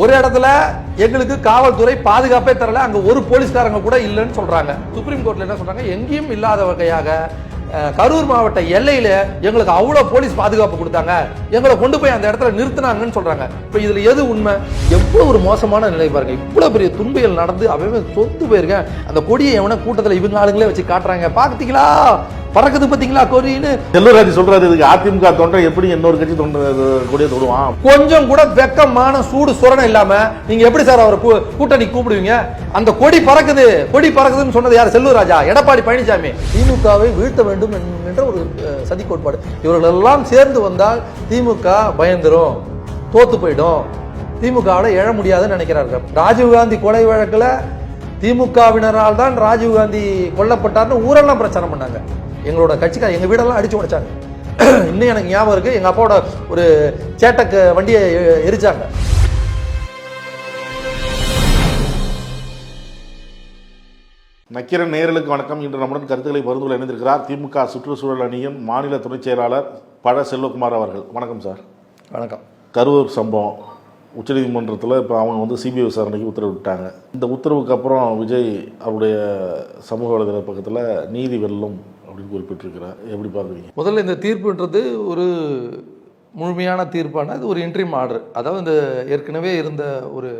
ஒரு இடத்துல எங்களுக்கு காவல்துறை பாதுகாப்பே தரல அங்க ஒரு போலீஸ்காரங்க கூட இல்லைன்னு சொல்றாங்க. சுப்ரீம் கோர்ட்ல என்ன சொல்றாங்க? எங்கேயும் இல்லாத வகையாக கரூர் மாவட்ட எல்லையில எங்களுக்கு அவ்வளவு போலீஸ் பாதுகாப்பு கொடுத்தாங்க. எங்களை கொண்டு போய் அந்த இடத்துல நிறுத்தினாங்கன்னு சொல்றாங்க. இப்ப இதுல எது உண்மை? எவ்வளவு ஒரு மோசமான நிலை பாருங்க. இவ்வளவு பெரிய துன்பியல் நடந்து அவன் சொத்து போயிருக்கேன் அந்த கொடியை எவன கூட்டத்துல இவங்க ஆளுங்களே வச்சு காட்டுறாங்க. பாத்தீங்களா பறக்குது பாத்தீங்களா கொடின்னு? செல்வராஜ் சொல்றாரு இதுக்கு அதிமுக தொண்டை எப்படி இன்னொரு கட்சி தொண்டை கொடியை தொடுவான்? கொஞ்சம் கூட வெக்கமான சூடு சுரணம் இல்லாம நீங்க எப்படி சார் அவரை கூ- கூட்டணி கூப்பிடுவீங்க? அந்த கொடி பறக்குது. கொடி பறக்குதுன்னு சொன்னது யார்? செல்லூராஜா எடப்பாடி பழனிசாமி. திமுகவை வீழ்த்த வேண்டும் வேண்டும் என்கின்ற ஒரு சதி கோட்பாடு இவர்கள் எல்லாம் சேர்ந்து வந்தால் திமுக பயந்துரும் தோத்து போயிடும். திமுகவில் எழ முடியாதுன்னு நினைக்கிறார்கள். ராஜீவ்காந்தி கொலை வழக்கில் திமுகவினரால் தான் ராஜீவ்காந்தி கொல்லப்பட்டார்னு ஊரெல்லாம் பிரச்சாரம் பண்ணாங்க. எங்களோட கட்சிக்கார எங்கள் வீடெல்லாம் அடிச்சு உடைச்சாங்க. இன்னும் எனக்கு ஞாபகம் இருக்கு. எங்கள் அப்பாவோட ஒரு சேட்டக்கு வண்டியை எரிச்சாங்க. நக்கிரன் நேயர்களுக்கு வணக்கம். இன்று நம்முடன் கருத்துக்களை பகிர்ந்து இணைந்திருக்கிறார் திமுக சுற்றுச்சூழல் அணியின் மாநில துணைச் செயலாளர் பழ செல்வகுமார் அவர்கள். வணக்கம் சார். வணக்கம். கரூர் சம்பவம். உச்சநீதிமன்றத்தில் இப்போ அவங்க வந்து சிபிஐ விசாரணைக்கு உத்தரவிட்டாங்க இந்த உத்தரவுக்கு அப்புறம் விஜய் அவருடைய சமூக வலைதள பக்கத்தில் நீதி வெல்லும் அப்படின்னு குறிப்பிட்டிருக்கிறார். எப்படி பார்க்குறீங்க? முதல்ல இந்த தீர்ப்புன்றது ஒரு முழுமையான தீர்ப்பான அது ஒரு இன்ட்ரீம் ஆர்டர் அதாவது இந்த ஏற்கனவே இருந்த ஒரு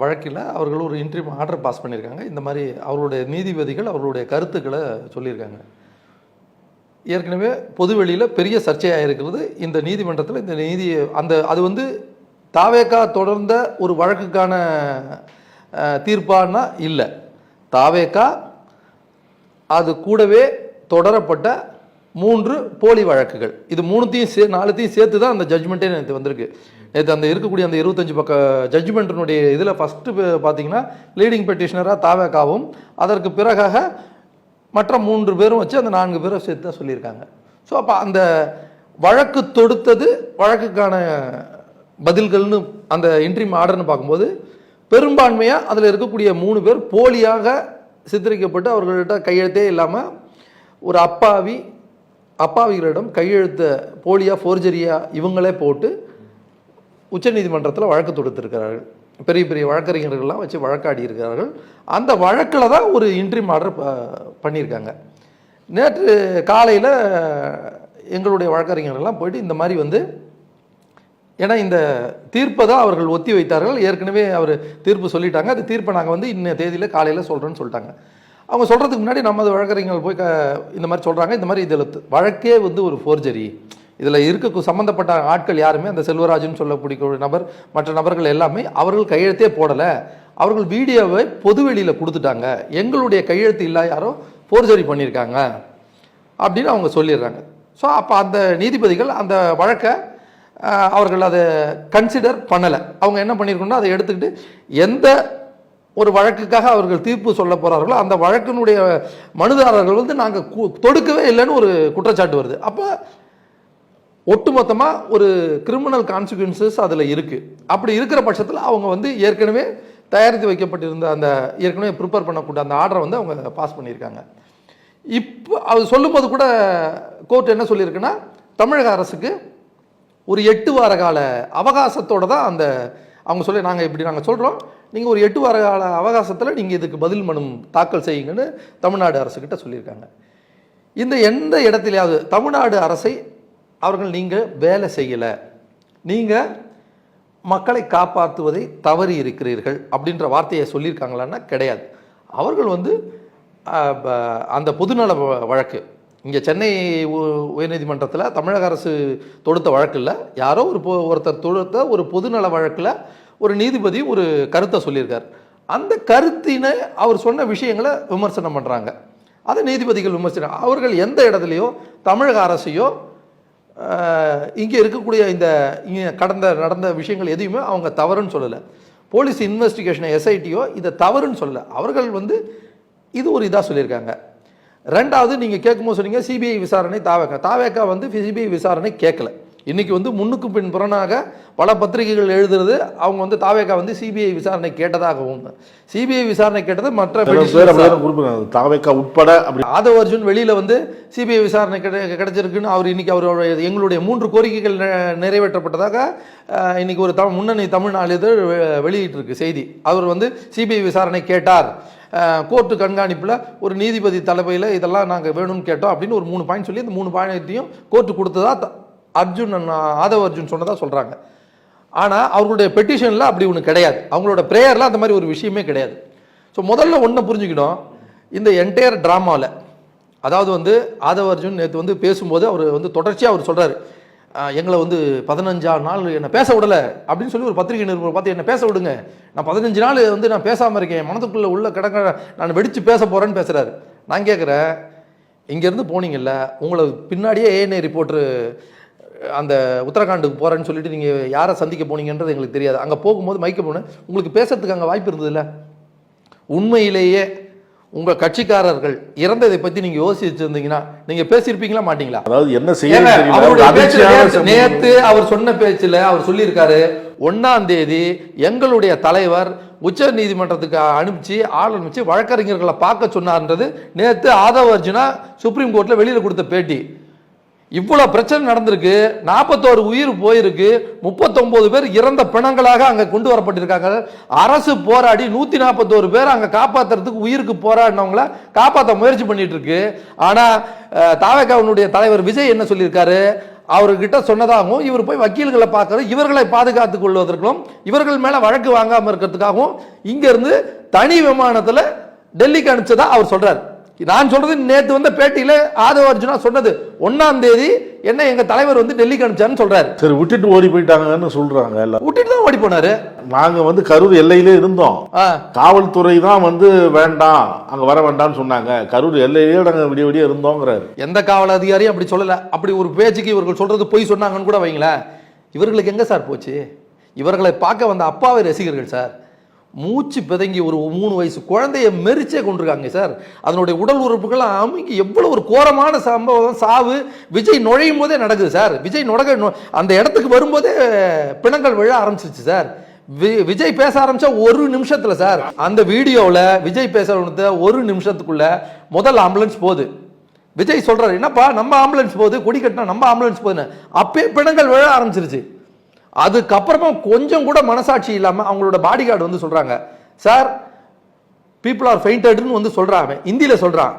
வழக்கில் அவர்கள் ஒரு இன்ட்ரிம் ஆர்டர் பாஸ் பண்ணியிருக்காங்க. இந்த மாதிரி அவர்களுடைய நீதிபதிகள் அவர்களுடைய கருத்துக்களை சொல்லியிருக்காங்க. ஏற்கனவே பொதுவெளியில் பெரிய சர்ச்சையாக இருக்கிறது இந்த நீதிமன்றத்தில் இந்த நீதி அந்த அது வந்து தாவேக்கா தொடர்ந்த ஒரு வழக்குக்கான தீர்ப்பானா இல்லை. தாவேக்கா அது கூடவே தொடரப்பட்ட மூன்று போலி வழக்குகள். இது மூணுத்தையும் சே நாலுத்தையும் சேர்த்து தான் அந்த ஜட்ஜ்மெண்ட்டே எனக்கு வந்திருக்கு. நேற்று அந்த இருக்கக்கூடிய அந்த இருபத்தஞ்சு பக்க ஜட்ஜ்மெண்ட்டினுடைய இதில் ஃபஸ்ட்டு பார்த்தீங்கன்னா லீடிங் பெட்டிஷனராக தாவேக்காவும் அதற்கு பிறகாக மற்ற மூன்று பேரும் வச்சு அந்த நான்கு பேரும் சேர்த்து தான் சொல்லியிருக்காங்க. ஸோ அப்போ அந்த வழக்கு தொடுத்தது வழக்குக்கான பதில்கள்னு அந்த இன்ட்ரீம் ஆர்டர்னு பார்க்கும்போது பெரும்பான்மையாக அதில் இருக்கக்கூடிய மூணு பேர் போலியாக சித்தரிக்கப்பட்டு அவர்கள்ட்ட கையெழுத்தே இல்லாமல் ஒரு அப்பாவி அப்பாவிகளிடம் கையெழுத்த போலியாக ஃபோர்ஜரியாக இவங்களே போட்டு உச்சநீதிமன்றத்தில் வழக்கு தொடுத்திருக்கிறார்கள். பெரிய பெரிய வழக்கறிஞர்கள்லாம் வச்சு வழக்காடி இருக்கிறார்கள். அந்த வழக்கில் தான் ஒரு இன்ட்ரிம் ஆர்டர் பண்ணியிருக்காங்க. நேற்று காலையில் எங்களுடைய வழக்கறிஞர்கள்லாம் போயிட்டு இந்த மாதிரி வந்து ஏன்னா இந்த தீர்ப்பை தான் அவர்கள் ஒத்தி வைத்தார்கள். ஏற்கனவே அவர் தீர்ப்பு சொல்லிட்டாங்க. அந்த தீர்ப்பை நாங்கள் வந்து இன்ன தேதியில் காலையில் சொல்கிறோன்னு சொல்லிட்டாங்க. அவங்க சொல்கிறதுக்கு முன்னாடி நமது வழக்கறிஞர்கள் போய் க இந்த மாதிரி சொல்கிறாங்க இந்த மாதிரி இதில் வழக்கே வந்து ஒரு ஃபோர்ஜரி இதில் இருக்க சம்மந்தப்பட்ட ஆட்கள் யாருமே அந்த செல்வராஜன் சொல்லக்கூடிய நபர் மற்ற நபர்கள் எல்லாமே அவர்கள் கையெழுத்தே போடலை. அவர்கள் வீடியோவை பொதுவெளியில் கொடுத்துட்டாங்க. எங்களுடைய கையெழுத்து இல்லா யாரோ போர்ஜரி பண்ணியிருக்காங்க அப்படின்னு அவங்க சொல்லிடுறாங்க. ஸோ அப்போ அந்த நீதிபதிகள் அந்த வழக்கை அவர்கள் அதை கன்சிடர் பண்ணலை. அவங்க என்ன பண்ணியிருக்கோன்னா அதை எடுத்துக்கிட்டு எந்த ஒரு வழக்குக்காக அவர்கள் தீர்ப்பு சொல்ல போகிறார்களோ அந்த வழக்கினுடைய மனுதாரர்கள் வந்து நாங்கள் தொடுக்கவே இல்லைன்னு ஒரு குற்றச்சாட்டு வருது. அப்போ ஒட்டுமொத்தமாக ஒரு கிரிமினல் கான்சிக்வன்சஸ் அதில் இருக்குது அப்படி இருக்கிற பட்சத்தில் அவங்க வந்து ஏற்கனவே தயாரித்து வைக்கப்பட்டிருந்த அந்த ஏற்கனவே ப்ரிப்பேர் பண்ணக்கூடிய அந்த ஆர்டரை வந்து அவங்க பாஸ் பண்ணியிருக்காங்க. இப்போ அது சொல்லும்போது கூட கோர்ட் என்ன சொல்லியிருக்குன்னா தமிழக அரசுக்கு ஒரு எட்டு வார கால அவகாசத்தோடு தான் அந்த அவங்க சொல்லி நாங்கள் இப்படி நாங்கள் சொல்கிறோம் நீங்கள் ஒரு எட்டு வார கால அவகாசத்தில் நீங்கள் இதுக்கு பதில் மனு தாக்கல் செய்யுங்கன்னு தமிழ்நாடு அரசுக்கிட்ட சொல்லியிருக்காங்க. இந்த எந்த இடத்துலையாவது தமிழ்நாடு அரசை அவர்கள் நீங்கள் வேலை செய்யலை. நீங்கள் மக்களை காப்பாற்றுவதை தவறி இருக்கிறீர்கள் அப்படின்ற வார்த்தையை சொல்லியிருக்காங்களான்னா கிடையாது. அவர்கள் வந்து ப- அந்த பொதுநல வ- வழக்கு. இங்கே சென்னை உ- உயர்நீதிமன்றத்தில் தமிழக அரசு தொடுத்த வழக்கில் யாரோ ஒரு பொ ஒருத்தர் தொடுத்த ஒரு பொதுநல வழக்கில் ஒரு நீதிபதி ஒரு கருத்தை சொல்லியிருக்கார். அந்த கருத்தினை அவர் சொன்ன விஷயங்களை விமர்சனம் பண்ணுறாங்க அதை நீதிபதிகள் விமர்சனம் அவர்கள் எந்த இடத்துலையோ தமிழக அரசையோ இங்கே இருக்கக்கூடிய இந்த இங்கே கடந்த நடந்த விஷயங்கள் எதையுமே அவங்க தவறுன்னு சொல்லலை. போலீஸ் இன்வெஸ்டிகேஷன் எஸ்ஐடியோ இதை தவறுன்னு சொல்லலை. அவர்கள் வந்து இது ஒரு இதாக சொல்லியிருக்காங்க. ரெண்டாவது நீங்கள் கேட்கும்போது சொன்னீங்க சிபிஐ விசாரணை தாவேக்கா. தாவேக்கா வந்து சிபிஐ விசாரணை கேட்கல. இன்னைக்கு வந்து முன்னுக்கு பின் புறனாக பல பத்திரிகைகள் எழுதுறது. அவங்க வந்து தாவேக்கா வந்து சிபிஐ விசாரணை கேட்டதாகவும் சிபிஐ விசாரணை கேட்டது மற்ற தாவேக்கா உட்பட அப்படி ஆதவ அர்ஜுன் வெளியில வந்து சிபிஐ விசாரணை கிடை கிடைச்சிருக்குன்னு அவர் இன்னைக்கு அவருடைய எங்களுடைய மூன்று கோரிக்கைகள் நிறைவேற்றப்பட்டதாக அஹ், இன்னைக்கு ஒரு தமிழ் முன்னணி தமிழ் நாளிதழ் வெளியிட்டிருக்கு செய்தி. அவர் வந்து சிபிஐ விசாரணை கேட்டார். கோர்ட்டு கண்காணிப்பில் ஒரு நீதிபதி தலைமையில் இதெல்லாம் நாங்கள் வேணும்னு கேட்டோம் அப்படின்னு ஒரு மூணு பாயிண்ட் சொல்லி அந்த மூணு பாயிண்ட்டையும் கோர்ட்டு கொடுத்ததா அர்ஜுன் ஆதவ அர்ஜுன் சொன்னதாக சொல்கிறாங்க ஆனால் அவர்களுடைய பெட்டிஷனில் அப்படி ஒன்று கிடையாது. அவங்களோட ப்ரேயரில் அந்த மாதிரி ஒரு விஷயமே கிடையாது. ஸோ முதல்ல ஒன்றை புரிஞ்சுக்கணும் இந்த என்டையர் ட்ராமாவில் அதாவது வந்து ஆதவ அர்ஜுன் நேற்று வந்து பேசும்போது அவர் வந்து தொடர்ச்சியாக அவர் சொல்கிறார் எங்களை வந்து பதினஞ்சா நாள் என்னை பேச விடலை அப்படின்னு சொல்லி ஒரு பத்திரிகை நிருபர் பார்த்து என்னை பேச விடுங்க. நான் பதினஞ்சு நாள் வந்து நான் பேசாமல் இருக்கேன். மனதுக்குள்ளே உள்ள கிடக்க நான் வெடித்து பேச போகிறேன்னு பேசுகிறாரு நான் கேட்குறேன் இங்கேருந்து போனீங்கல்ல உங்களை பின்னாடியே ஏஎன்ஐ ரிப்போர்ட்ரு அந்த உத்தரகாண்டுக்கு போகிறேன்னு சொல்லிட்டு நீங்கள் யாரை சந்திக்க போனீங்கன்றது எங்களுக்கு தெரியாது. அங்கே போகும்போது மைக்க போனேன் உங்களுக்கு பேசுறதுக்கு அங்கே வாய்ப்பு இருந்ததுல்ல? உண்மையிலேயே உங்கள் கட்சிக்காரர்கள் இறந்ததை பற்றி நீங்கள் யோசிச்சிருந்தீங்கன்னா நீங்கள் பேசியிருப்பீங்களா மாட்டீங்களா? அதாவது என்ன செய்ய. நேத்து அவர் சொன்ன பேச்சுல அவர் சொல்லியிருக்காரு ஒன்னாம் தேதி எங்களுடைய தலைவர் உச்ச நீதிமன்றத்துக்கு அனுப்பிச்சு ஆள் அனுப்பிச்சு வழக்கறிஞர்களை பார்க்க சொன்னார்ன்றது நேத்து ஆதவ அர்ஜுனா சுப்ரீம் கோர்ட்ல வெளியில கொடுத்த பேட்டி. இவ்வளோ பிரச்சனை நடந்திருக்கு நாற்பத்தோரு உயிர் போயிருக்கு முப்பத்தொம்போது பேர் இறந்த பிணங்களாக அங்கே கொண்டு வரப்பட்டிருக்காங்க. அரசு போராடி நூற்றி நாற்பத்தோரு பேர் அங்கே காப்பாத்துறதுக்கு உயிருக்கு போராடினவங்கள காப்பாற்ற முயற்சி பண்ணிட்டு இருக்கு ஆனா தலைவர் விஜய் என்ன சொல்லியிருக்காரு? அவர்கிட்ட சொன்னதாகவும் இவர் போய் வக்கீல்களை பார்க்கறது இவர்களை பாதுகாத்துக் கொள்வதற்கும் இவர்கள் மேலே வழக்கு வாங்காமல் இருக்கிறதுக்காகவும் இங்கேருந்து தனி விமானத்தில் டெல்லிக்கு அனுப்பிச்சதா அவர் சொல்கிறார் நான் சொல்றது நேத்து வந்த பேட்டியில ஆதவ அர்ஜுனா சொன்னது. ஒன்னாம் தேதி என்ன எங்க தலைவர் வந்து டெல்லிக்கு அனுப்பிச்சான்னு சொல்றாரு. சரி விட்டுட்டு ஓடி போயிட்டாங்கன்னு சொல்றாங்க எல்லாம். விட்டுட்டு தான் ஓடி போனாரு. நாங்க வந்து கரூர் எல்லையிலே இருந்தோம். காவல்துறை தான் வந்து வேண்டாம் அங்க வர வேண்டாம்னு சொன்னாங்க. கரூர் எல்லையிலேயே நாங்க விடிய விடிய இருந்தோங்கிறாரு. எந்த காவல் அதிகாரியும் அப்படி சொல்லல. அப்படி ஒரு பேச்சுக்கு இவர்கள் சொல்றது பொய் சொன்னாங்கன்னு கூட வைங்களேன். இவர்களுக்கு எங்க சார் போச்சு? இவர்களை பார்க்க வந்த அப்பாவை ரசிகர்கள் சார். மூச்சு பிதங்கி ஒரு மூணு வயசு குழந்தைய மெரிச்சே கொண்டிருக்காங்க சார். அதனுடைய உடல் உறுப்புகள் அமைக்கி எவ்வளோ ஒரு கோரமான சம்பவம். சாவு விஜய் நுழையும் போதே நடக்குது சார். விஜய் நுழைக அந்த இடத்துக்கு வரும்போதே பிணங்கள் விழ ஆரம்பிச்சிருச்சு சார். வி- விஜய் பேச ஆரம்பிச்சா ஒரு நிமிஷத்துல சார். அந்த வீடியோவில் விஜய் பேச ஒரு நிமிஷத்துக்குள்ள முதல் ஆம்புலன்ஸ் போகுது. விஜய் சொல்றாரு என்னப்பா நம்ம ஆம்புலன்ஸ் போகுது? கொடி கட்டினா நம்ம ஆம்புலன்ஸ் போகுதுன்னு. அப்பயே பிணங்கள் விழ ஆரம்பிச்சிருச்சு. அதுக்கப்புறமா கொஞ்சம் கூட மனசாட்சி இல்லாமல் அவங்களோட பாடி கார்டு வந்து சொல்கிறாங்க சார் பீப்புள் ஆர் ஃபெயிண்டட்னு வந்து சொல்கிறாங்க ஹிந்தியில் சொல்கிறான்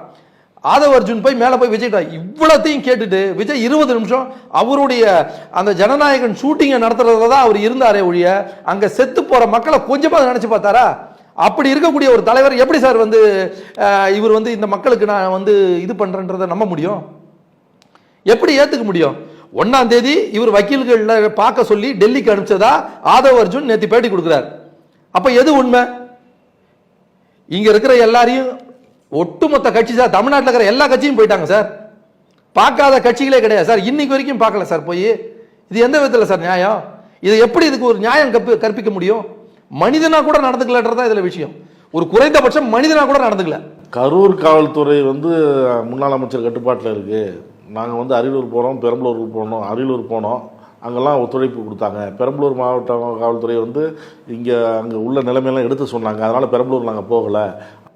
ஆதவ அர்ஜுன் போய் மேலே போய் விஜய் இவ்வளோத்தையும் கேட்டுட்டு விஜய் இருபது நிமிஷம் அவருடைய அந்த ஜனநாயகன் ஷூட்டிங்கை நடத்துறதுல தான் அவர் இருந்தாரே ஒழிய அங்கே செத்து போகிற மக்களை கொஞ்சமாக நினச்சி பார்த்தாரா? அப்படி இருக்கக்கூடிய ஒரு தலைவர் எப்படி சார் வந்து இவர் வந்து இந்த மக்களுக்கு நான் வந்து இது பண்ணுறன்றதை நம்ப முடியும்? எப்படி ஏற்றுக்க முடியும்? ஒன்னாம் தேதி இவர் வக்கீல்கள் பார்க்க சொல்லி டெல்லிக்கு அனுப்பிச்சதா ஆதவ் அர்ஜுன் நேற்று பேட்டி கொடுக்குறாரு. அப்போ எது உண்மை? இங்கே இருக்கிற எல்லாரையும் ஒட்டுமொத்த கட்சி சார் தமிழ்நாட்டில் இருக்கிற எல்லா கட்சியும் போயிட்டாங்க சார். பார்க்காத கட்சிகளே கிடையாது சார். இன்னைக்கு வரைக்கும் பார்க்கல சார் போய். இது எந்த விதத்தில் சார் நியாயம்? இது எப்படி இதுக்கு ஒரு நியாயம் கற்பி கற்பிக்க முடியும்? மனிதனா கூட நடந்துக்கலன்றதா இதில் விஷயம். ஒரு குறைந்தபட்சம் மனிதனா கூட நடந்துக்கல. கரூர் காவல்துறை வந்து முன்னாள் அமைச்சர் கட்டுப்பாட்டில் இருக்குது நாங்கள் வந்து அரியலூர் போனோம் பெரம்பலூருக்கு போனோம் அரியலூர் போனோம். அங்கெல்லாம் ஒத்துழைப்பு கொடுத்தாங்க. பெரம்பலூர் மாவட்ட காவல்துறை வந்து இங்கே அங்கே உள்ள நிலைமையெல்லாம் எடுத்து சொன்னாங்க. அதனால் பெரம்பலூர் நாங்கள் போகலை.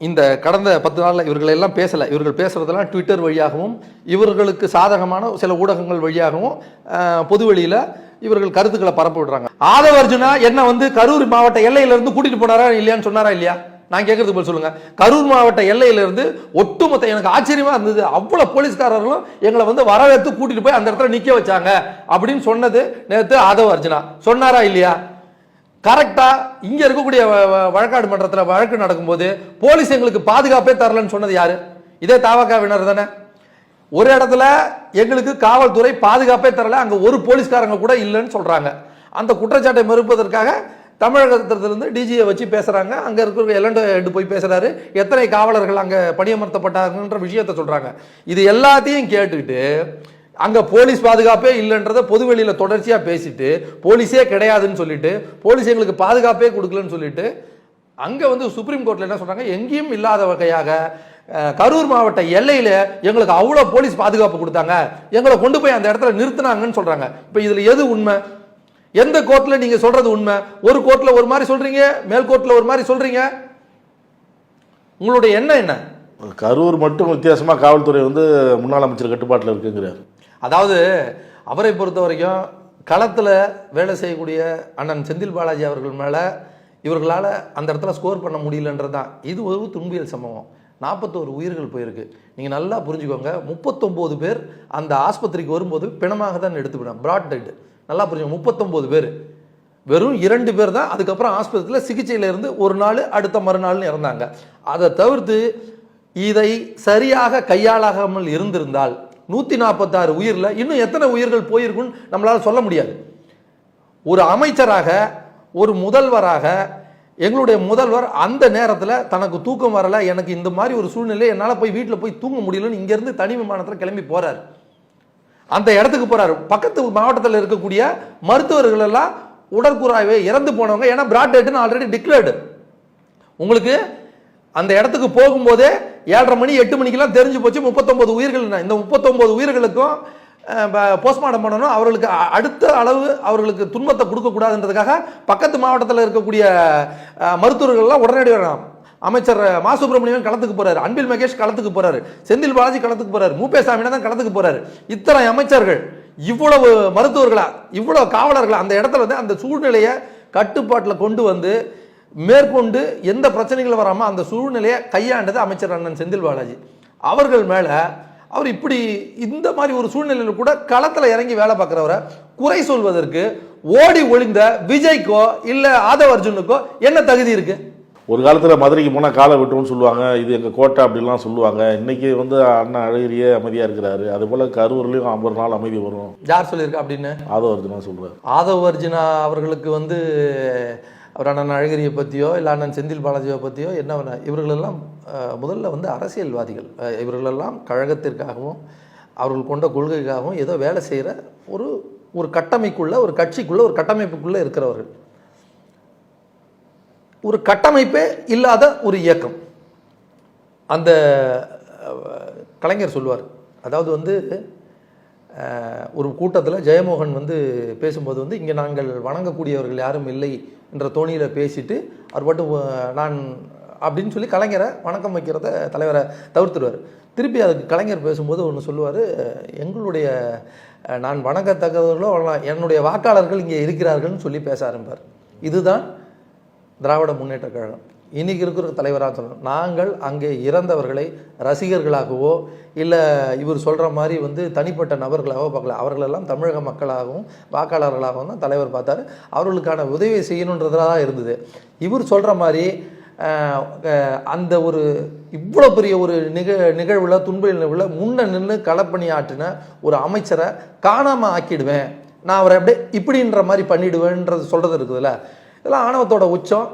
இந்த கடந்த பத்து நாளில் இவர்கள் எல்லாம் பேசலை. இவர்கள் பேசுறதெல்லாம் ட்விட்டர் வழியாகவும் இவர்களுக்கு சாதகமான சில ஊடகங்கள் வழியாகவும் பொது வெளியில இவர்கள் கருத்துக்களை பரப்ப விடுறாங்க. ஆதவ அர்ஜுனா என்ன வந்து கரூர் மாவட்ட எல்லையிலேருந்து கூட்டிகிட்டு போனாரா இல்லையான்னு சொன்னாரா இல்லையா? நான் கேட்கறது பதில் சொல்லுங்க. கரூர் மாவட்ட எல்லையிலிருந்து ஒட்டுமொத்த எனக்கு ஆச்சரியமா இருந்தது. அவ்வளோ போலீஸ்காரர்களும் எங்களை வந்து வரவேற்று கூட்டிட்டு போய் அந்த இடத்துல நிக்க வச்சாங்க. அப்படின்னு சொன்னது நேத்து ஆதவ அர்ஜுனா. சொன்னாரா இல்லையா? கரெக்டா இங்க இருக்கக்கூடிய வ- வழக்காடு மன்றத்தில் வழக்கு நடக்கும்போது போலீஸ் எங்களுக்கு பாதுகாப்பே தரலன்னு சொன்னது யாரு? இதே தாவக்காவினர் தானே. ஒரு இடத்துல எங்களுக்கு காவல்துறை பாதுகாப்பே தரல. அங்க ஒரு போலீஸ்காரங்க கூட இல்லைன்னு சொல்றாங்க. அந்த குற்றச்சாட்டை மறுப்பதற்காக தமிழகத்திலிருந்து டிஜியை வச்சு பேசுகிறாங்க அங்கே இருக்கிற எலண்டோ ஹெட் போய் பேசுகிறாரு எத்தனை காவலர்கள் அங்கே பணியமர்த்தப்பட்டாங்கன்ற விஷயத்த சொல்கிறாங்க இது எல்லாத்தையும் கேட்டுக்கிட்டு அங்கே போலீஸ் பாதுகாப்பே இல்லைன்றத பொதுவெளியில் தொடர்ச்சியாக பேசிட்டு போலீஸே கிடையாதுன்னு சொல்லிட்டு போலீஸ் எங்களுக்கு பாதுகாப்பே கொடுக்கலன்னு சொல்லிட்டு அங்கே வந்து சுப்ரீம் கோர்ட்டில் என்ன சொல்கிறாங்க எங்கேயும் இல்லாத வகையாக கரூர் மாவட்ட எல்லையில் எங்களுக்கு அவ்வளோ போலீஸ் பாதுகாப்பு கொடுத்தாங்க. எங்களை கொண்டு போய் அந்த இடத்துல நிறுத்தினாங்கன்னு சொல்கிறாங்க இப்போ இதில் எது உண்மை? எந்த கோர்ட்டில் நீங்கள் சொல்கிறது உண்மை? ஒரு கோர்ட்டில் ஒரு மாதிரி சொல்கிறீங்க மேல் கோர்ட்டில் ஒரு மாதிரி சொல்கிறீங்க உங்களுடைய எண்ணம் என்ன? கரூர் மட்டும் வித்தியாசமாக காவல்துறை வந்து முன்னாள் அமைச்சர் கட்டுப்பாட்டில் இருக்குங்கிறார். அதாவது அவரை பொறுத்த வரைக்கும் களத்தில் வேலை செய்யக்கூடிய அண்ணன் செந்தில் பாலாஜி அவர்கள் மேலே இவர்களால் அந்த இடத்துல ஸ்கோர் பண்ண முடியலன்றது தான். இது ஒரு துன்பியல் சம்பவம். நாற்பத்தோரு உயிர்கள் போயிருக்கு. நீங்கள் நல்லா புரிஞ்சுக்கோங்க. முப்பத்தொம்போது பேர் அந்த ஆஸ்பத்திரிக்கு வரும்போது பிணமாக தான் எடுத்துவிடும் பிராட் டெட் நல்லா புரிஞ்சுக்கோங்க. முப்பத்தொம்போது பேர். வெறும் இரண்டு பேர் தான் அதுக்கப்புறம் ஆஸ்பத்திரியில் சிகிச்சையில் இருந்து ஒரு நாள் அடுத்த மறுநாள்னு இறந்தாங்க. அதை தவிர்த்து இதை சரியாக கையாளாகாமல் இருந்திருந்தால் நூற்றி நாற்பத்தாறு உயிரில் இன்னும் எத்தனை உயிர்கள் போயிருக்குன்னு நம்மளால் சொல்ல முடியாது. ஒரு அமைச்சராக ஒரு முதல்வராக எங்களுடைய முதல்வர் அந்த நேரத்தில் தனக்கு தூக்கம் வரலை எனக்கு இந்த மாதிரி ஒரு சூழ்நிலை என்னால் போய் வீட்டில் போய் தூங்க முடியலன்னு இங்கேருந்து தனி விமானத்தில் கிளம்பி போகிறார் அந்த இடத்துக்கு போறாரு. பக்கத்து மாவட்டத்தில் இருக்கக்கூடிய மருத்துவர்கள் எல்லாம் உடற்கூறாய்வு இறந்து போனவங்க. ஏன்னா பிராட் டேட்னு ஆல்ரெடி டிக்ளேர்டு உங்களுக்கு அந்த இடத்துக்கு போகும்போதே ஏழரை மணி எட்டு மணிக்கெல்லாம் தெரிஞ்சு போச்சு முப்பத்தொம்பது உயிர்கள் இந்த முப்பத்தொம்பது உயிர்களுக்கும் போஸ்ட்மார்ட்டம் பண்ணணும். அவர்களுக்கு அடுத்த அளவு அவர்களுக்கு துன்பத்தை கொடுக்கக்கூடாதுன்றதுக்காக பக்கத்து மாவட்டத்தில் இருக்கக்கூடிய மருத்துவர்கள்லாம் உடனடி வரணும் அமைச்சர் மா சுப்பிரமணியன் களத்துக்கு போறாரு அன்பில் மகேஷ் களத்துக்கு போறாரு செந்தில் பாலாஜி களத்துக்கு போறாரு மூபே தான் களத்துக்கு போறாரு. இத்தனை அமைச்சர்கள் இவ்வளவு மருத்துவர்களா இவ்வளவு காவலர்களா அந்த இடத்துல வந்து அந்த சூழ்நிலையை கட்டுப்பாட்டில் கொண்டு வந்து மேற்கொண்டு எந்த பிரச்சனைகள் வராமல் அந்த சூழ்நிலையை கையாண்டது அமைச்சர் அண்ணன் செந்தில் பாலாஜி. அவர்கள் மேலே அவர் இப்படி இந்த மாதிரி ஒரு சூழ்நிலையில் கூட களத்தில் இறங்கி வேலை பார்க்குறவரை குறை சொல்வதற்கு ஓடி ஒளிந்த விஜய்க்கோ இல்லை ஆதவ அர்ஜுனுக்கோ என்ன தகுதி இருக்குது ஒரு காலத்தில் மதுரைக்கு போனால் காலை வெட்டுவோம்னு சொல்லுவாங்க. இது எங்கள் கோட்டை அப்படிலாம் சொல்லுவாங்க. இன்னைக்கு வந்து அண்ணன் அழகிரியே அமைதியாக இருக்கிறாரு. அதுபோல் கரூர்லேயும் ஐம்பது நாள் அமைதி வரும். யார் சொல்லியிருக்கா அப்படின்னு? ஆதவ அர்ஜுனா சொல்கிறார் ஆதவ் அர்ஜுனா அவர்களுக்கு வந்து அவர் அண்ணன் அழகிரியை பற்றியோ இல்லை அண்ணன் செந்தில் பாலாஜியை பற்றியோ என்ன இவர்களெல்லாம் முதல்ல வந்து அரசியல்வாதிகள். இவர்களெல்லாம் கழகத்திற்காகவும் அவர்கள் கொண்ட கொள்கைக்காகவும் ஏதோ வேலை செய்கிற ஒரு ஒரு கட்டமைக்குள்ள ஒரு கட்சிக்குள்ள ஒரு கட்டமைப்புக்குள்ளே இருக்கிறவர்கள். ஒரு கட்டமைப்பே இல்லாத ஒரு இயக்கம். அந்த கலைஞர் சொல்லுவார் அதாவது வந்து ஒரு கூட்டத்தில் ஜெயமோகன் வந்து பேசும்போது வந்து இங்கே நாங்கள் வணங்கக்கூடியவர்கள் யாரும் இல்லை என்ற தோணியில் பேசிட்டு அவர் மட்டும் நான் அப்படின்னு சொல்லி கலைஞரை வணக்கம் வைக்கிறத தலைவரை தவிர்த்துடுவார் திருப்பி அதுக்கு கலைஞர் பேசும்போது ஒன்று சொல்லுவார் எங்களுடைய நான் வணங்கத்தக்கவர்களோ என்னுடைய வாக்காளர்கள் இங்கே இருக்கிறார்கள்னு சொல்லி பேச ஆரம்பிப்பார். இதுதான் திராவிட முன்னேற்ற கழகம். இன்னைக்கு இருக்கிற தலைவராக சொல்லணும். நாங்கள் அங்கே இறந்தவர்களை ரசிகர்களாகவோ இல்லை இவர் சொல்கிற மாதிரி வந்து தனிப்பட்ட நபர்களாகவோ பார்க்கல. அவர்களெல்லாம் தமிழக மக்களாகவும் வாக்காளர்களாகவும் தான் தலைவர் பார்த்தாரு. அவர்களுக்கான உதவி செய்யணுன்றதாக தான் இருந்தது. இவர் சொல்கிற மாதிரி அந்த ஒரு இவ்வளோ பெரிய ஒரு நிக நிகழ்வில் துன்ப நிகழ்வில் முன்ன நின்று களப்பணி ஆற்றின ஒரு அமைச்சரை காணாமல் ஆக்கிடுவேன். நான் அவரை அப்படியே இப்படின்ற மாதிரி பண்ணிடுவேன்றது சொல்கிறது இருக்குதுல்ல. இதெல்லாம் ஆணவத்தோட உச்சம்.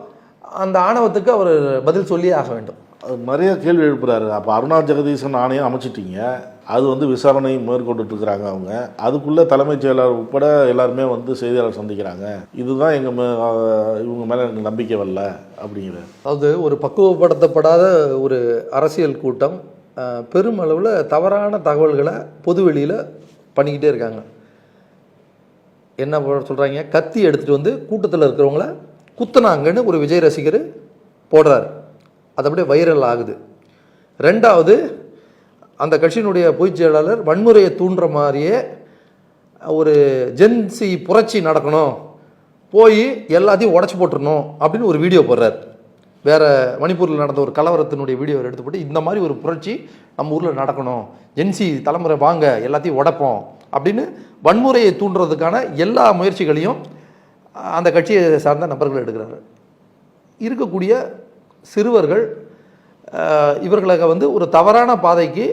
அந்த ஆணவத்துக்கு அவர் பதில் சொல்லியே ஆக வேண்டும். அது நிறைய கேள்வி எழுப்புறாரு. அப்போ அருணா ஜெகதீசன் ஆணையம் அமைச்சிட்டீங்க. அது வந்து விசாரணை மேற்கொண்டுட்டு இருக்கிறாங்க அவங்க. அதுக்குள்ளே தலைமைச் செயலாளர் உட்பட எல்லாருமே வந்து செய்தியாளர் சந்திக்கிறாங்க. இதுதான் எங்கள் மே இவங்க மேலே எனக்கு நம்பிக்கை வரல அப்படிங்கிற. அதாவது ஒரு பக்குவப்படுத்தப்படாத ஒரு அரசியல் கூட்டம் பெருமளவில் தவறான தகவல்களை பொதுவெளியில் பண்ணிக்கிட்டே இருக்காங்க. என்ன சொல்கிறாங்க கத்தி எடுத்துகிட்டு வந்து கூட்டத்தில் இருக்கிறவங்கள குத்துனாங்கன்னு ஒரு விஜய் ரசிகர் போடுறாரு. அது அப்படியே வைரல் ஆகுது. ரெண்டாவது அந்த கட்சியினுடைய பொதுச் செயலாளர் வன்முறையை தூண்டுற மாதிரியே ஒரு ஜென்சி புரட்சி நடக்கணும். போய் எல்லாத்தையும் உடச்சி போட்டுடணும் அப்படின்னு ஒரு வீடியோ போடுறாரு. வேற மணிப்பூரில் நடந்த ஒரு கலவரத்தினுடைய வீடியோ எடுத்து போட்டு இந்த மாதிரி ஒரு புரட்சி நம்ம ஊரில் நடக்கணும். ஜென்சி தலைமுறை வாங்க எல்லாத்தையும் உடைப்போம். அப்படின்னு வன்முறையை தூண்டுறதுக்கான எல்லா முயற்சிகளையும் அந்த கட்சியை சார்ந்த நபர்கள் எடுக்கிறாரு இருக்கக்கூடிய சிறுவர்கள் இவர்களாக வந்து ஒரு தவறான பாதைக்கு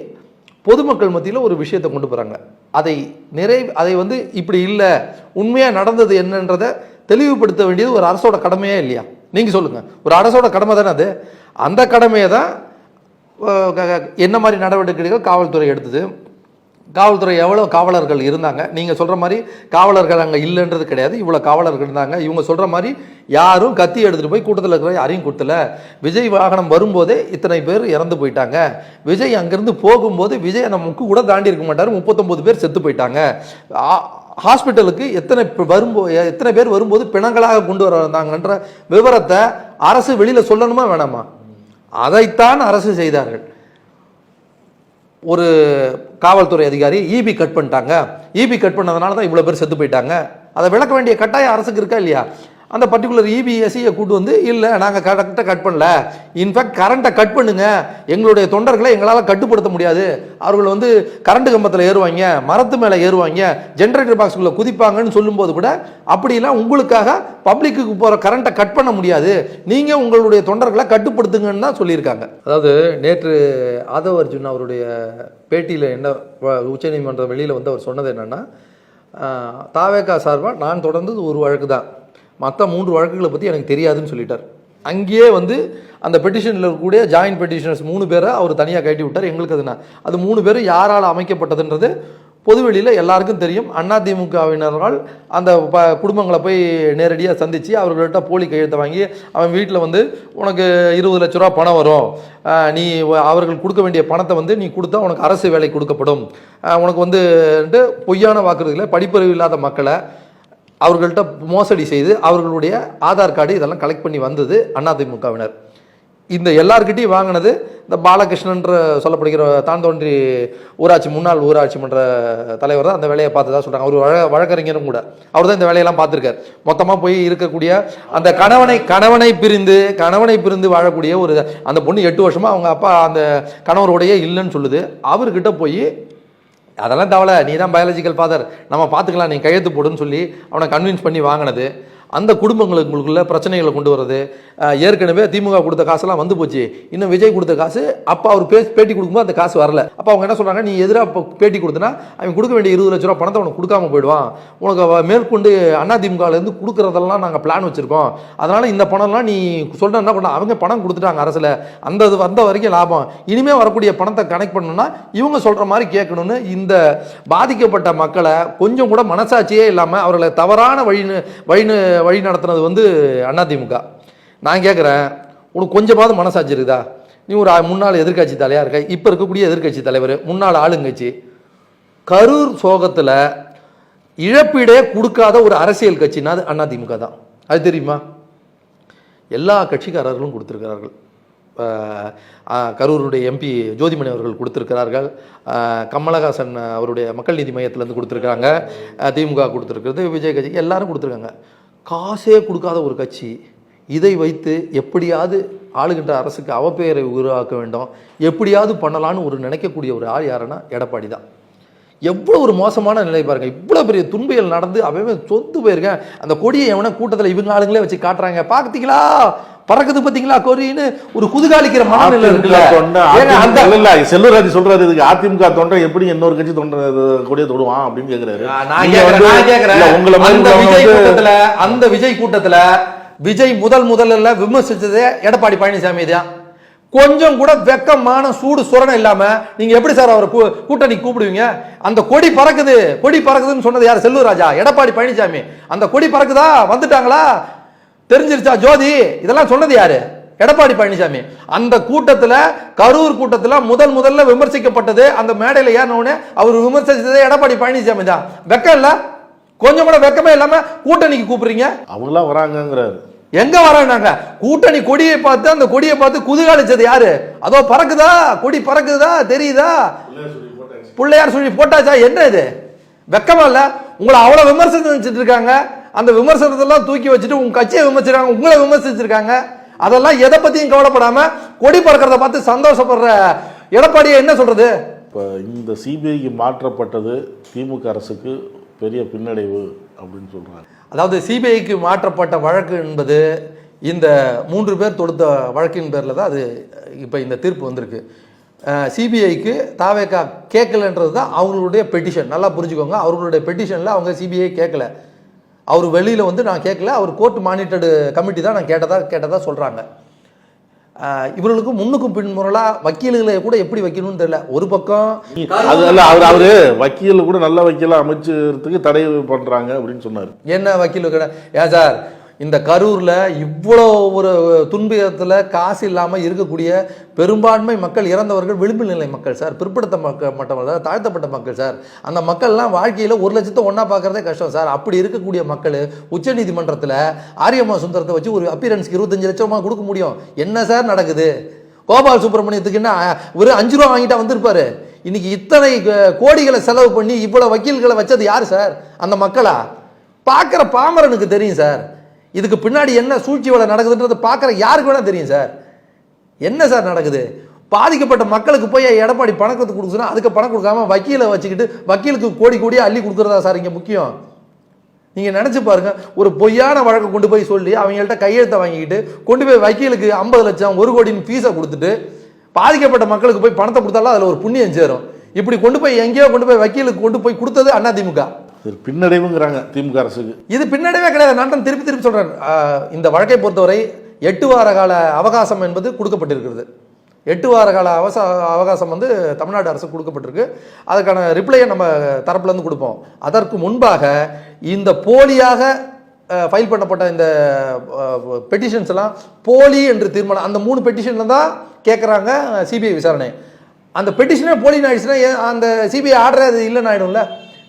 பொதுமக்கள் மத்தியில் ஒரு விஷயத்தை கொண்டு போகிறாங்க அதை நிறை அதை வந்து இப்படி இல்லை உண்மையாக நடந்தது என்னன்றதை தெளிவுபடுத்த வேண்டியது ஒரு அரசோட கடமையே இல்லையா? நீங்கள் சொல்லுங்கள் ஒரு அரசோட கடமை தானே அது? அந்த கடமையை தான் க- என்ன மாதிரி நடவடிக்கைகள் காவல்துறை எடுத்தது? காவல்துறை எவ்வளோ காவலர்கள் இருந்தாங்க? நீங்கள் சொல்கிற மாதிரி காவலர்கள் அங்கே இல்லைன்றது கிடையாது. இவ்வளோ காவலர்கள் இருந்தாங்க. இவங்க சொல்கிற மாதிரி யாரும் கத்தி எடுத்துகிட்டு போய் கூட்டத்தில் இருக்கிற யாரையும் கொடுத்தல விஜய் வாகனம் வரும்போதே இத்தனை பேர் இறந்து போயிட்டாங்க. விஜய் அங்கேருந்து போகும்போது விஜய் அந்த முக்கு கூட தாண்டி இருக்க மாட்டார். முப்பத்தொம்போது பேர் செத்து போயிட்டாங்க. ஹாஸ்பிட்டலுக்கு எத்தனை வரும்போ எத்தனை பேர் வரும்போது பிணங்களாக கொண்டு வர வந்தாங்கன்ற விவரத்தை அரசு வெளியில் சொல்லணுமா வேணாமா? அதைத்தான் அரசு செய்தார்கள். ஒரு காவல்துறை அதிகாரி இபி கட் பண்ணிட்டாங்க. இபி கட் பண்ணதுனால தான் இவ்வளோ பேர் செத்து போயிட்டாங்க. அதை விளக்க வேண்டிய கட்டாயம் அரசுக்கு இருக்கா இல்லையா? அந்த பர்டிகுலர் இபிஎஸ்சியை கூட்டு வந்து இல்லை நாங்கள் கரெக்டாக கட் பண்ணல. இன்ஃபேக்ட் கரண்ட்டை கட் பண்ணுங்க. எங்களுடைய தொண்டர்களை எங்களால் கட்டுப்படுத்த முடியாது. அவர்கள் வந்து கரண்ட் கம்பத்தில் ஏறுவாங்க மரத்து மேலே ஏறுவாங்க ஜென்ரேட்டர் பாக்ஸுக்குள்ளே குதிப்பாங்கன்னு சொல்லும்போது கூட அப்படிலாம் உங்களுக்காக பப்ளிக்கு போகிற கரண்ட்டை கட் பண்ண முடியாது. நீங்கள் உங்களுடைய தொண்டர்களை கட்டுப்படுத்துங்கன்னு தான் சொல்லியிருக்காங்க. அதாவது நேற்று ஆதவ அர்ஜுன் அவருடைய பேட்டியில் என்ன உச்சநீதிமன்றம் வெளியில் வந்து அவர் சொன்னது என்னென்னா தாவேகா சார்பாக நான் தொடர்ந்தது ஒரு வழக்கு தான் மற்ற மூன்று வழக்குகளை பற்றி எனக்கு தெரியாதுன்னு சொல்லிட்டார். அங்கேயே வந்து அந்த பெட்டிஷனில் இருக்கக்கூடிய ஜாயின்ட் பெட்டிஷனர்ஸ் மூணு பேரை அவர் தனியாக கட்டி விட்டார். எங்களுக்கு அது நான் அது மூணு பேரும் யாரால் அமைக்கப்பட்டதுன்றது பொதுவெளியில் எல்லாருக்கும் தெரியும். அதிமுகவினரால் அந்த ப குடும்பங்களை போய் நேரடியாக சந்தித்து அவர்கள்ட்ட போலி கையெழுத்தை வாங்கி அவன் வீட்டில் வந்து உனக்கு இருபது லட்ச ரூபா பணம் வரும். நீ அவர்கள் கொடுக்க வேண்டிய பணத்தை வந்து நீ கொடுத்தா உனக்கு அரசு வேலை கொடுக்கப்படும். உனக்கு வந்து பொய்யான வாக்குறுதிகளை படிப்பறிவு இல்லாத மக்களை அவர்கள்ட்ட மோசடி செய்து அவர்களுடைய ஆதார் கார்டு இதெல்லாம் கலெக்ட் பண்ணி வந்தது அதிமுகவினர் இந்த எல்லார்கிட்டையும் வாங்கினது இந்த பாலகிருஷ்ணன்ற சொல்லப்படுகிற தான் தோன்றி ஊராட்சி முன்னாள் ஊராட்சி மன்ற தலைவர் தான் அந்த வேலையை பார்த்ததா சொல்கிறாங்க அவர் வழ வழக்கறிஞரும் கூட. அவர் தான் இந்த வேலையெல்லாம் பார்த்துருக்கார். மொத்தமாக போய் இருக்கக்கூடிய அந்த கணவனை கணவனை பிரிந்து கணவனை பிரிந்து வாழக்கூடிய ஒரு அந்த பொண்ணு எட்டு வருஷமாக அவங்க அப்பா அந்த கணவருடைய இல்லைன்னு சொல்லுது. அவர்கிட்ட போய் அதெல்லாம் தவலை நீ தான் பயாலஜிக்கல் ஃபாதர் நம்ம பார்த்துக்கலாம் நீ கையெழுத்து போடுன்னு சொல்லி அவனை கன்வின்ஸ் பண்ணி வாங்கினது. அந்த குடும்பங்களுக்குள்ள பிரச்சனைகளை கொண்டு வர்றது ஏற்கனவே திமுக கொடுத்த காசெல்லாம் வந்து போச்சு. இன்னும் விஜய் கொடுத்த காசு அப்போ அவர் பே பேட்டி கொடுக்கும்போது அந்த காசு வரல. அப்போ அவங்க என்ன சொல்கிறாங்க நீ எதிராக இப்போ பேட்டி கொடுத்தனா அவன் கொடுக்க வேண்டிய இருபது லட்ச ரூபா பணத்தை உனக்கு கொடுக்காம போயிடுவான். உனக்கு மேற்கொண்டு மேற்கொண்டு அதிமுகலேருந்து கொடுக்குறதெல்லாம் நாங்கள் பிளான் வச்சுருக்கோம். அதனால் இந்த பணம்லாம் நீ சொல்கிற என்ன பண்ண அவங்க பணம் கொடுத்துட்டாங்க அரசில். அந்த இது வந்த வரைக்கும் லாபம். இனிமேல் வரக்கூடிய பணத்தை கனெக்ட் பண்ணணும்னா இவங்க சொல்கிற மாதிரி கேட்கணும்னு இந்த பாதிக்கப்பட்ட மக்களை கொஞ்சம் கூட மனசாட்சியே இல்லாமல் அவர்களை தவறான வழி வழி வழி நடத்துனது வந்து அதிமுக நான் கேட்குறேன் உனக்கு கொஞ்சமாவது மனசாட்சி இருக்குதா நீ ஒரு முன்னாள் எதிர்க்கட்சி தலையாக இருக்க இப்போ இருக்கக்கூடிய எதிர்க்கட்சி தலைவர் முன்னாள் ஆளுங்கட்சி. கரூர் சோகத்தில் இழப்பீடே கொடுக்காத ஒரு அரசியல் கட்சினா அது அதிமுக தான். அது தெரியுமா? எல்லா கட்சிக்காரர்களும் கொடுத்திருக்கிறார்கள். கரூருடைய எம்பி ஜோதிமணி அவர்கள் கொடுத்திருக்கிறார்கள். கமலஹாசன் அவருடைய மக்கள் நீதி மையத்திலேருந்து கொடுத்துருக்காங்க திமுக கொடுத்துருக்கிறது விஜய் கட்சி எல்லாரும் கொடுத்துருக்காங்க. காசே கொடுக்காத ஒரு கட்சி இதை வைத்து எப்படியாவது ஆளுகின்ற அரசுக்கு அவப்பெயரை உருவாக்க வேண்டும். எப்படியாவது பண்ணலான்னு ஒரு நினைக்கக்கூடிய ஒரு ஆள் யாருன்னா எடப்பாடி தான். எவ்வளோ ஒரு மோசமான நிலை பாருங்க. இவ்வளோ பெரிய துன்பியல் நடந்து அவன் சொத்து போயிருக்கேன். அந்த கொடியை எவனா கூட்டத்தில் இவங்க ஆளுங்களே வச்சு காட்டுறாங்க. பார்த்தீங்களா பறக்குது பார்த்தீங்களா கொடின்னு ஒரு குதுகாலிக்கிற மனநிலை இருக்குல்ல? செல்வராஜ் சொல்றாரு இதுக்கு அதிமுக தொண்டை எப்படி இன்னொரு கட்சி தொண்டை கொடியை தொடுவான் அப்படின்னு கேக்குறாரு. நான் கேக்குறேன், உங்களை அந்த விஜய் கூட்டத்துல அந்த விஜய் கூட்டத்துல விஜய் முதல் முதல்ல விமர்சிச்சதே எடப்பாடி பழனிசாமி தான். கொஞ்சம் கூட வெக்கமான சூடு சுரணம் இல்லாம நீங்க எப்படி சார் அவரை கூட்டணி கூப்பிடுவீங்க? அந்த கொடி பறக்குது கொடி பறக்குதுன்னு சொன்னது யார்? செல்லூராஜா எடப்பாடி பழனிசாமி. அந்த கொடி பறக்குதா? வந்துட்டாங்களா? தெரிஞ்சிருச்சா? ஜோதி இதெல்லாம் சொன்னது யாரு? எடப்பாடி பழனிசாமி. அந்த கூட்டத்துல கரூர் கூட்டத்துல முதல் முதல்ல விமர்சிக்கப்பட்டது அந்த மேடையில ஏறினவுடனே அவர் விமர்சிச்சதே எடப்பாடி பழனிசாமி தான். வெக்கம் இல்ல? கொஞ்சம் கூட வெக்கமே இல்லாம கூட்டணிக்கு கூப்பிடுறீங்க? அவங்களாம் வராங்கங்கிறாரு. எங்க வராங்க கூட்டணி கொடியை பார்த்து அந்த கொடியை பார்த்து குதூகலிச்சது யாரு? அதோ பறக்குதா? கொடி பறக்குதா? தெரியுதா? பிள்ளையார் சொல்லி போட்டாச்சா. என்ன இது? வெக்கமா இல்ல? உங்களை அவ்வளவு விமர்சனம் இருக்காங்க. அந்த விமர்சனத்தெல்லாம் தூக்கி வச்சுட்டு உங்க கட்சியை விமர்சிக்கிறாங்க உங்களை விமர்சிச்சிருக்காங்க. அதெல்லாம் எதை பத்தியும் கவலைப்படாம கொடி பறக்கிறத பார்த்து சந்தோஷப்படுற எடப்பாடியை என்ன சொல்றது? இப்போ இந்த சிபிஐக்கு மாற்றப்பட்டது திமுக அரசுக்கு பெரிய பின்னடைவு அப்படின்னு சொல்றாங்க. அதாவது சிபிஐக்கு மாற்றப்பட்ட வழக்கு என்பது இந்த மூன்று பேர் தொடுத்த வழக்கின் பேரில் தான் அது இப்போ இந்த தீர்ப்பு வந்திருக்கு. சிபிஐக்கு தாவேக்கா கேட்கலன்றது தான் அவங்களுடைய பெட்டிஷன் நல்லா புரிஞ்சுக்கோங்க. அவர்களுடைய பெட்டிஷனில் அவங்க சிபிஐ கேட்கல. அவர் வெளியில் வந்து நான் கேட்கல. அவர் கோர்ட் மானிட்டர்டு கமிட்டி தான் நான் கேட்டதா கேட்டதா சொல்கிறாங்க ஆஹ், இவர்களுக்கு முன்னுக்கும் பின்முறலா வக்கீல்களை கூட எப்படி வைக்கணும்னு தெரியல. ஒரு பக்கம் அது அல்ல அவர் அவரு வக்கீல் கூட நல்ல வக்கீலா அமைச்சதுக்கு தடை பண்றாங்க அப்படின்னு சொன்னாரு. என்ன வக்கீல் ஏன் சார் இந்த கரூரில் இவ்வளோ ஒரு துன்பத்தில் காசு இல்லாமல் இருக்கக்கூடிய பெரும்பான்மை மக்கள் இறந்தவர்கள் விளிம்பு நிலை மக்கள் சார் பிற்படுத்த மக்கள் மட்டவர்கள் சார் தாழ்த்தப்பட்ட மக்கள் சார். அந்த மக்கள்லாம் வாழ்க்கையில் ஒரு லட்சத்தை ஒன்றா பார்க்குறதே கஷ்டம் சார். அப்படி இருக்கக்கூடிய மக்கள் உச்சநீதிமன்றத்தில் ஆரியம்மா சுந்தரத்தை வச்சு ஒரு அப்பியரன்ஸ்க்கு இருபத்தஞ்சு லட்சமாக கொடுக்க முடியும். என்ன சார் நடக்குது? கோபால் சுப்பிரமணியத்துக்கு என்ன ஒரு அஞ்சு ரூபா வாங்கிட்டா வந்திருப்பாரு. இன்னைக்கு இத்தனை கோடிகளை செலவு பண்ணி இவ்வளோ வக்கீல்களை வச்சது யார் சார்? அந்த மக்களா? பார்க்குற பாமரனுக்கு தெரியும் சார். இதுக்கு பின்னாடி என்ன சூழ்ச்சி வேலை நடக்குதுன்றது பார்க்குற யாருக்கு வேணால் தெரியும் சார். என்ன சார் நடக்குது? பாதிக்கப்பட்ட மக்களுக்கு போய் எடப்பாடி பணத்தை கொடுக்குதுன்னா அதுக்கு பணம் கொடுக்காம வக்கீலை வச்சுக்கிட்டு வக்கீலுக்கு கோடி கோடியாக அள்ளி கொடுக்குறதா சார் இங்கே முக்கியம்? நீங்கள் நினச்சி பாருங்க ஒரு பொய்யான வழக்கை கொண்டு போய் சொல்லி அவங்கள்ட்ட கையெழுத்தை வாங்கிக்கிட்டு கொண்டு போய் வக்கீலுக்கு ஐம்பது லட்சம் ஒரு கோடின்னு ஃபீஸை கொடுத்துட்டு பாதிக்கப்பட்ட மக்களுக்கு போய் பணத்தை கொடுத்தாலும் அதில் ஒரு புண்ணியம் சேரும். இப்படி கொண்டு போய் எங்கேயோ கொண்டு போய் வக்கீலுக்கு கொண்டு போய் கொடுத்தது அதிமுக இது பின்னடைவுங்கிறாங்க திமுக அரசுக்கு. இது பின்னடைவே கிடையாது. நான் திருப்பி திருப்பி சொல்கிறேன் இந்த வழக்கை பொறுத்தவரை எட்டு வார கால அவகாசம் என்பது கொடுக்கப்பட்டிருக்கிறது. எட்டு வார கால அவச அவகாசம் வந்து தமிழ்நாடு அரசு கொடுக்கப்பட்டிருக்கு. அதுக்கான ரிப்ளையை நம்ம தரப்புலேருந்து கொடுப்போம். அதற்கு முன்பாக இந்த போலியாக ஃபைல் பண்ணப்பட்ட இந்த பெட்டிஷன்ஸ் எல்லாம் போலி என்று தீர்மானம் அந்த மூணு பெட்டிஷனில் தான் கேட்குறாங்க சிபிஐ விசாரணை. அந்த பெட்டிஷனே போலின்னு ஆயிடுச்சுன்னா அந்த சிபிஐ ஆர்டர் அது இல்லைன்னு ஆயிடும்ல.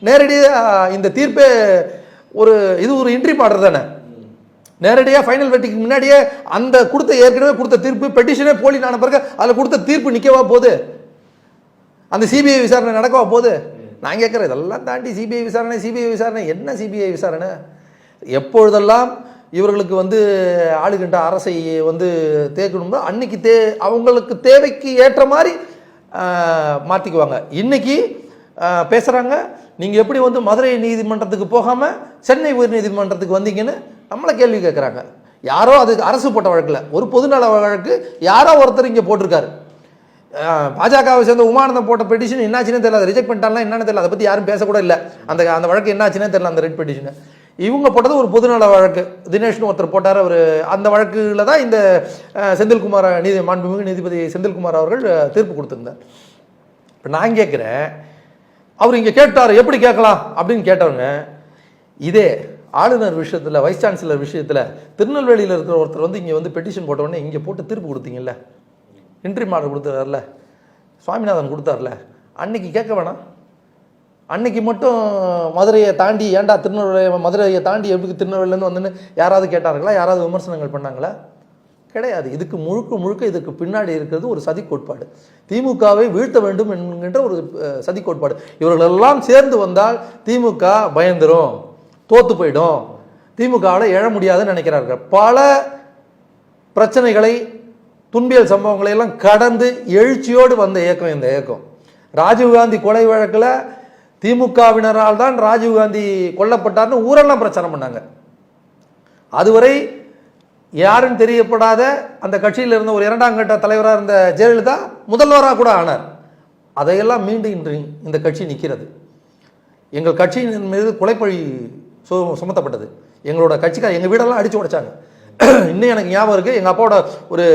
நேரடியாக இந்த தீர்ப்பே ஒரு இது ஒரு இன்ட்ரி ஆர்டர் தானே? நேரடியாக ஃபைனல் வெட்டிக்கு முன்னாடியே அந்த கொடுத்த ஏற்கனவே கொடுத்த தீர்ப்பு பெட்டிஷனே போலி ஆன பிறகு அதில் கொடுத்த தீர்ப்பு நிற்கவா போகுது? அந்த சிபிஐ விசாரணை நடக்கவா போகுது? நான் கேட்குறேன் இதெல்லாம் தாண்டி சிபிஐ விசாரணை சிபிஐ விசாரணை என்ன சிபிஐ விசாரணை? எப்பொழுதெல்லாம் இவர்களுக்கு வந்து ஆளுகின்ற அரசை வந்து தேக்கணுமோ அன்னைக்கு தே அவங்களுக்கு தேவைக்கு ஏற்ற மாதிரி மாற்றிக்குவாங்க இன்னைக்கு பேசுகிறாங்க நீங்கள் எப்படி வந்து மதுரை நீதிமன்றத்துக்கு போகாமல் சென்னை உயர்நீதிமன்றத்துக்கு வந்தீங்கன்னு நம்மளை கேள்வி கேட்குறாங்க. யாரோ அது அரசு போட்ட வழக்கில் ஒரு பொதுநல வழக்கு யாரோ ஒருத்தர் இங்கே போட்டிருக்காரு. பாஜகவை சேர்ந்த உமானந்தம் போட்ட பெட்டிஷன் என்னாச்சுன்னு தெரியல ரிஜெக்ட் பண்ணிட்டாலாம் என்னன்னு தெரியல அதை பற்றி யாரும் பேசக்கூட இல்லை. அந்த அந்த வழக்கு என்னாச்சுன்னே தெரியல அந்த ரெட் பெட்டிஷனை இவங்க போட்டது ஒரு பொதுநல வழக்கு. தினேஷ்னு ஒருத்தர் போட்டார் அவர் அந்த வழக்கில் தான் இந்த செந்தில்குமார் நீதி மாண்புமிகு நீதிபதி செந்தில்குமார் அவர்கள் தீர்ப்பு கொடுத்துருந்தார். இப்போ நான் கேட்குறேன் அவர் இங்கே கேட்டார் எப்படி கேட்கலாம்? அப்படின்னு கேட்டவங்க இதே ஆளுநர் விஷயத்தில் வைஸ் சான்சலர் விஷயத்தில் திருநெல்வேலியில் இருக்கிற ஒருத்தர் வந்து இங்கே வந்து பெட்டிஷன் போட்டவுடனே இங்கே போட்டு தீர்ப்பு கொடுத்தீங்கல்ல? என்ட்ரி மாடல் கொடுத்தாருல? சுவாமிநாதன் கொடுத்தாருல? அன்னைக்கு கேட்க வேணாம். அன்னைக்கு மட்டும் மதுரையை தாண்டி ஏன்டா திருநெல்வேலி மதுரையை தாண்டி எப்படி திருநெல்வேலியிலேருந்து வந்துன்னு யாராவது கேட்டார்களா? யாராவது விமர்சனங்கள் பண்ணாங்களா? கிடையாது. இதுக்கு முழுக்க முழுக்க இதுக்கு பின்னாடி இருக்கிறது ஒரு சதி கோட்பாடு. திமுகவை வீழ்த்த வேண்டும் என்கின்ற ஒரு சதி கோட்பாடு. இவர்களெல்லாம் சேர்ந்து வந்தால் திமுக பயந்துரும் தோத்து போயிடும். திமுகவில் எழ முடியாதுன்னு நினைக்கிறார்கள். பல பிரச்சனைகளை துன்பியல் சம்பவங்களை எல்லாம் கடந்து எழுச்சியோடு வந்த இயக்கம் இந்த இயக்கம். ராஜீவ்காந்தி கொலை வழக்கில் திமுகவினரால் தான் ராஜீவ்காந்தி கொல்லப்பட்டார்னு ஊரெல்லாம் பிரச்சனை பண்ணாங்க. அதுவரை யாருன்னு தெரியப்படாத அந்த கட்சியில் இருந்த ஒரு இரண்டாம் கட்ட தலைவராக இருந்த ஜெயலலிதா முதல்வராக கூட ஆனார். அதையெல்லாம் மீண்டும் இன்று இந்த கட்சி நிற்கிறது. எங்கள் கட்சியின் மீது கொலைப்பழி சு சுமத்தப்பட்டது. எங்களோட கட்சிக்கார எங்கள் வீடெல்லாம் அடித்து உடைச்சாங்க. இன்னும் எனக்கு ஞாபகம் இருக்குது எங்கள் அப்பாவோட ஒரு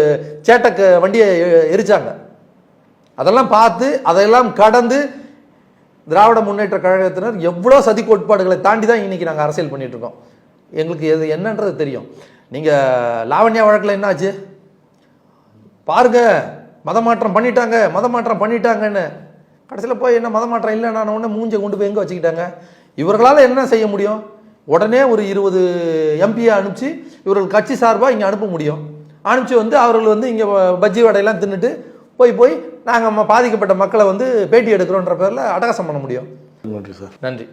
சேட்டக்கு வண்டியை எரிச்சாங்க. அதெல்லாம் பார்த்து அதையெல்லாம் கடந்து திராவிட முன்னேற்ற கழகத்தினர் எவ்வளோ சதி கோட்பாடுகளை தாண்டி தான் இன்றைக்கி நாங்கள் அரசியல் பண்ணிகிட்ருக்கோம் எங்களுக்கு எது என்னன்றது தெரியும். நீங்கள் லாவண்யா வழக்கில் என்னாச்சு? பாருங்க மதமாற்றம் பண்ணிட்டாங்க மதமாற்றம் பண்ணிட்டாங்கன்னு. கடைசியில் போய் என்ன மதமாற்றம் இல்லை நான் உடனே மூஞ்சை கொண்டு போய் எங்கே வச்சுக்கிட்டாங்க? இவர்களால் என்ன செய்ய முடியும்? உடனே ஒரு இருபது எம்பியை அனுப்பிச்சு இவர்கள் கட்சி சார்பாக இங்கே அனுப்ப முடியும். அனுப்பிச்சு வந்து அவர்கள் வந்து இங்கே பஜ்ஜி வடையெல்லாம் தின்னுட்டு போய் போய் நாங்கள் பாதிக்கப்பட்ட மக்களை வந்து பேட்டி எடுக்கிறோன்ற பேரில் அட்டகாசம் பண்ண முடியும். நன்றி சார். நன்றி.